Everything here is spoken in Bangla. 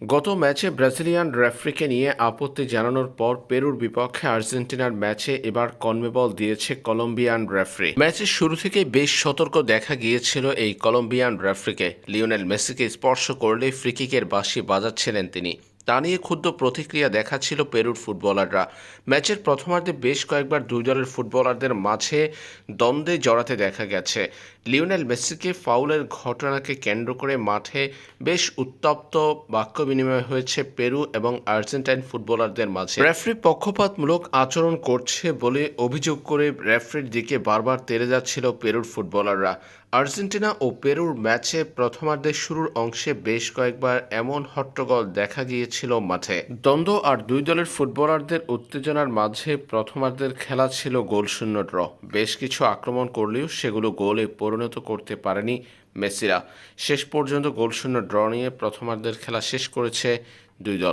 গত ম্যাচে ব্রাজিলিয়ান রেফারিকে নিয়ে আপত্তি জানানোর পর পেরুর বিপক্ষে আর্জেন্টিনার ম্যাচে এবার কনমেবল দিয়েছে কলম্বিয়ান রেফারি। ম্যাচের শুরু থেকে বেশ সতর্ক দেখা গিয়েছিল এই কলম্বিয়ান রেফারিকে। লিওনেল মেসিকে স্পর্শ করলে ফ্রিকিকের বাঁশি বাজাচ্ছিলেন তিনি। তা নিয়ে ক্ষুদ্র প্রতিক্রিয়া দেখাচ্ছিল পেরুর ফুটবলাররা। ম্যাচের প্রথমার্ধে বেশ কয়েকবার দুই দলের ফুটবলারদের মাঝে দ্বন্দ্বে জড়াতে দেখা গেছে। লিওনেল মেসিকে ফাউলের ঘটনাকে কেন্দ্র করে মাঠে বেশ উত্তপ্ত বাক্য বিনিময় হয়েছে পেরু এবং আর্জেন্টাইন ফুটবলারদের মাঝে। রেফারি পক্ষপাতমূলক আচরণ করছে বলে অভিযোগ করে রেফারির দিকে বারবার তেড়ে যাচ্ছিল পেরুর ফুটবলাররা। আর্জেন্টিনা ও পেরুর ম্যাচে প্রথমার্ধের শুরুর অংশে বেশ কয়েকবার এমন হট্টগোল দেখা গিয়েছিল মাঠে। দ্বন্দ্ব আর দুই দলের ফুটবলারদের উত্তেজনার মাঝে প্রথমার্ধের খেলা ছিল গোলশূন্য ড্র। বেশ কিছু আক্রমণ করলেও সেগুলো গোলে পরিণত করতে পারেনি মেসিরা। শেষ পর্যন্ত গোলশূন্য ড্র নিয়ে প্রথমার্ধের খেলা শেষ করেছে দুই দল।